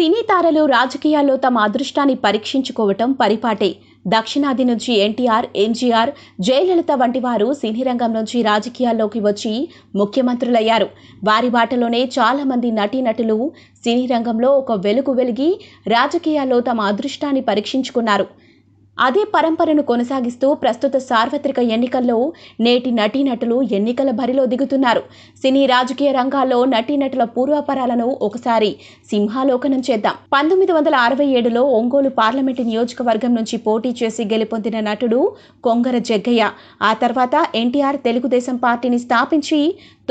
సినీ తారలు రాజకీయాల్లో తమ అదృష్టాన్ని పరీక్షించుకోవటం పరిపాటే. దక్షిణాది నుంచి ఎన్టీఆర్ ఎంజీఆర్ జయలలిత వంటి వారు సినీ రంగం నుంచి రాజకీయాల్లోకి వచ్చి ముఖ్యమంత్రులయ్యారు. వారి బాటలోనే చాలామంది నటీనటులు సినీ రంగంలో ఒక వెలుగు వెలిగి రాజకీయాల్లో తమ అదృష్టాన్ని పరీక్షించుకున్నారు. అదే పరంపరను కొనసాగిస్తూ ప్రస్తుత సార్వత్రిక ఎన్నికల్లో నేటి నటీనటులు ఎన్నికల బరిలో దిగుతున్నారు. సినీ రాజకీయ రంగాల్లో నటీనటుల పూర్వాపరాలను ఒకసారి సింహాలోకనం చేద్దాం. పంతొమ్మిది వందల అరవై ఏడులో ఒంగోలు పార్లమెంటు నియోజకవర్గం నుంచి పోటీ చేసి గెలుపొందిన నటుడు కొంగర జగ్గయ్య ఆ తర్వాత ఎన్టీఆర్ తెలుగుదేశం పార్టీని స్థాపించి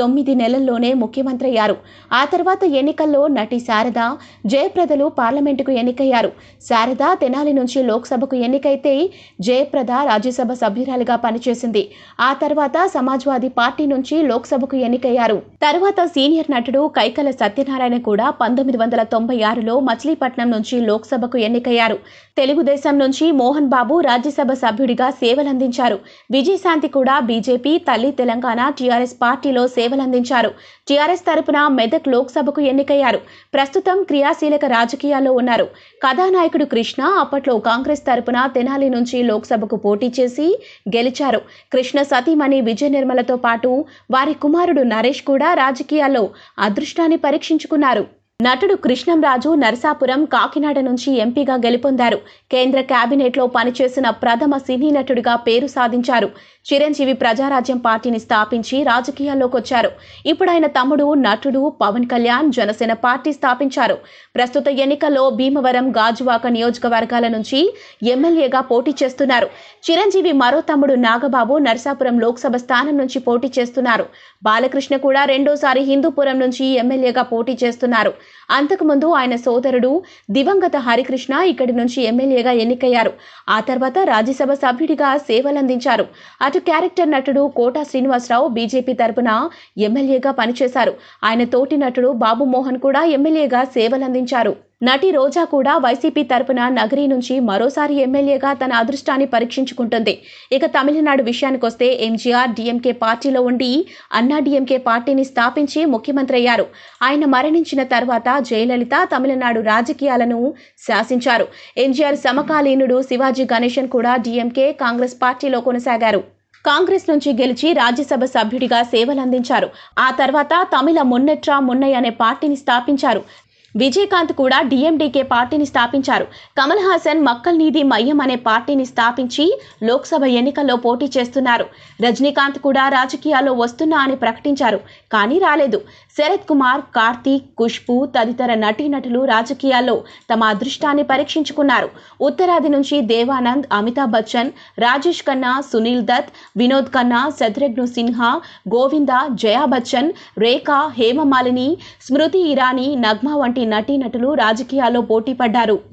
తొమ్మిది నెలల్లోనే ముఖ్యమంత్రి అయ్యారు. ఆ తర్వాత ఎన్నికల్లో నటి శారద జయప్రదలు పార్లమెంటుకు ఎన్నికయ్యారు. శారద తెనాలి నుంచి లోక్సభకు ఎన్నికైతే జయప్రద రాజ్యసభ సభ్యురాలిగా పనిచేసింది. ఆ తర్వాత సమాజ్వాదీ పార్టీ నుంచి లోక్సభకు ఎన్నికయ్యారు. తర్వాత సీనియర్ నటుడు కైకల సత్యనారాయణ కూడా పంతొమ్మిది వందల తొంభై ఆరులో మచిలీపట్నం నుంచి లోక్సభకు ఎన్నికయ్యారు. తెలుగుదేశం నుంచి మోహన్ బాబు రాజ్యసభ సభ్యుడిగా సేవలందించారు. విజయశాంతి కూడా బీజేపీ తల్లి తెలంగాణ టీఆర్ఎస్ పార్టీలో సేవలందించారు. టీఆర్ఎస్ తరపున మెదక్ లోక్సభకు ఎన్నికయ్యారు. ప్రస్తుతం క్రియాశీలక రాజకీయాల్లో ఉన్నారు. కథానాయకుడు కృష్ణ అప్పట్లో కాంగ్రెస్ తరపున తెనాలి నుంచి లోక్సభకు పోటీ చేసి గెలిచారు. కృష్ణ సతీమణి విజయ నిర్మలతో పాటు వారి కుమారుడు నరేష్ కూడా రాజకీయాల్లో అదృష్టాన్ని పరీక్షించుకున్నారు. నటుడు కృష్ణంరాజు నరసాపురం కాకినాడ నుంచి ఎంపీగా గెలుపొందారు. కేంద్ర కేబినెట్లో పనిచేసిన ప్రథమ సినీ నటుడిగా పేరు సాధించారు. చిరంజీవి ప్రజారాజ్యం పార్టీని స్థాపించి రాజకీయాల్లోకి వచ్చారు. ఇప్పుడు ఆయన తమ్ముడు నటుడు పవన్ కళ్యాణ్ జనసేన పార్టీ స్థాపించారు. ప్రస్తుత ఎన్నికల్లో భీమవరం గాజువాక నియోజకవర్గాల నుంచి ఎమ్మెల్యేగా పోటీ చేస్తున్నారు. చిరంజీవి మరో తమ్ముడు నాగబాబు నరసాపురం లోక్సభ స్థానం నుంచి పోటీ చేస్తున్నారు. బాలకృష్ణ కూడా రెండోసారి హిందూపురం నుంచి ఎమ్మెల్యేగా పోటీ చేస్తున్నారు. అంతకుముందు ఆయన సోదరుడు దివంగత హరికృష్ణ ఇక్కడి నుంచి ఎమ్మెల్యేగా ఎన్నికయ్యారు. ఆ తర్వాత రాజ్యసభ సభ్యుడిగా సేవలందించారు. అటు క్యారెక్టర్ నటుడు కోటా శ్రీనివాసరావు బీజేపీ తరపున ఎమ్మెల్యేగా పనిచేశారు. ఆయన తోటి నటుడు బాబు మోహన్ కూడా ఎమ్మెల్యేగా సేవలందించారు. నటి రోజా కూడా వైసీపీ తరపున నగరి నుంచి మరోసారి ఎమ్మెల్యేగా తన అదృష్టాన్ని పరీక్షించుకుంటుంది. ఇక తమిళనాడు విషయానికొస్తే ఎంజీఆర్ డిఎంకే పార్టీలో ఉండి అన్నా డీఎంకే పార్టీని స్థాపించి ముఖ్యమంత్రి అయ్యారు. ఆయన మరణించిన తర్వాత జయలలిత తమిళనాడు రాజకీయాలను శాసించారు. ఎంజీఆర్ సమకాలీనుడు శివాజీ గణేశన్ కూడా డిఎంకే కాంగ్రెస్ పార్టీలో కొనసాగారు. కాంగ్రెస్ నుంచి గెలిచి రాజ్యసభ సభ్యుడిగా సేవలందించారు. ఆ తర్వాత తమిళ మున్నెట్రా మున్నయ్ అనే పార్టీని స్థాపించారు. విజయకాంత్ కూడా డిఎండికే పార్టీని స్థాపించారు. కమల్ హాసన్ మక్కల్ నీది మయ్యం అనే పార్టీని స్థాపించి లోక్సభ ఎన్నికల్లో పోటీ చేస్తున్నారు. రజనీకాంత్ కూడా రాజకీయాల్లో వస్తున్నా అని ప్రకటించారు కానీ రాలేదు. శరత్ కుమార్ కార్తీక్ ఖుష్బు తదితర నటీనటులు రాజకీయాల్లో తమ అదృష్టాన్ని పరీక్షించుకున్నారు. ఉత్తరాది నుంచి దేవానంద్ అమితాబ్ బచ్చన్ రాజేష్ ఖన్నా సునీల్ దత్ వినోద్ ఖన్నా శత్రుఘ్ను సిన్హా గోవింద జయా బచ్చన్ రేఖా హేమమాలిని స్మృతి ఇరానీ నగ్మా వంటి నటీనటులు రాజకీయాల్లో పోటీ పడ్డారు.